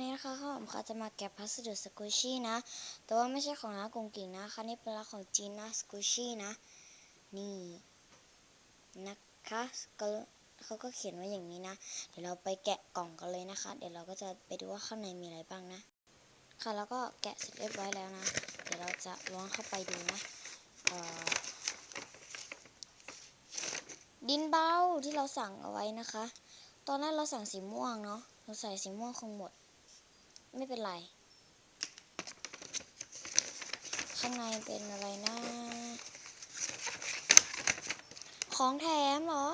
วันนี้นะคะข้าวหอมค่ะจะมาแกะพัสดุสกูชี่นะ แต่ว่าไม่ใช่ของร้านกงกิ่งนะคะนี่เป็นร้านของจีนนะสกูชี่นะ นี่นะคะก็เขาก็เขียนไว้อย่างนี้นะ เดี๋ยวเราไปแกะกล่องกันเลยนะคะ เดี๋ยวเราก็จะไปดูว่าข้างในมีอะไรบ้างนะ ค่ะแล้วก็แกะเสร็จเรียบร้อยแล้วนะ เดี๋ยวเราจะล้วงเข้าไปดูนะดินเบาที่เราสั่งเอาไว้นะคะ ตอนแรกเราสั่งสีม่วงเนาะเราใส่สีม่วงคงหมด ไม่เป็นไร ข้างในเป็นอะไรนะของแถมเหรอ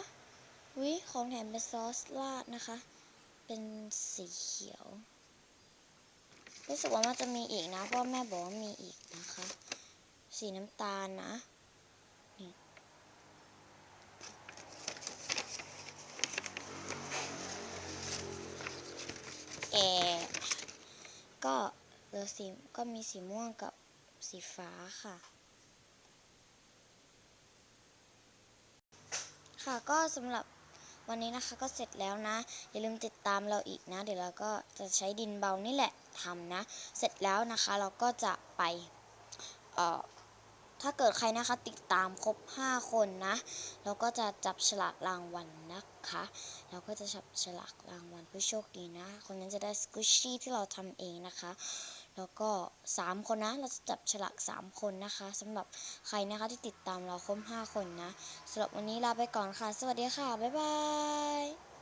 วิของแถมเป็นซอสราดนะคะ เป็นสีเขียว รู้สึกว่ามันจะมีอีกนะ เพราะแม่บอกว่ามีอีกนะคะ สีน้ำตาลนะ นี่ แอร์ ก็เหลือสีก็มีสีม่วงกับสีฟ้าค่ะ ค่ะก็สำหรับวันนี้นะคะก็เสร็จแล้วนะ อย่าลืมติดตามเราอีกนะ เดี๋ยวเราก็จะใช้ดินเบานี่แหละทำนะ เสร็จแล้วนะคะเราก็จะไปเอ่อ ถ้าเกิดใครนะคะติดตามครบ 5 คนนะ เราก็จะจับฉลากรางวัลนะคะ เราก็จะจับฉลากรางวัลผู้โชคดีนะ คนนั้นจะได้สกูชี่ที่เราทำเองนะคะ แล้วก็ 3 คนนะ เราจะจับฉลาก 3 คนนะคะสำหรับใครนะคะที่ติดตามเราครบ 5 คนนะสำหรับวันนี้ลาไปก่อนค่ะ สวัสดีค่ะ บ๊ายบาย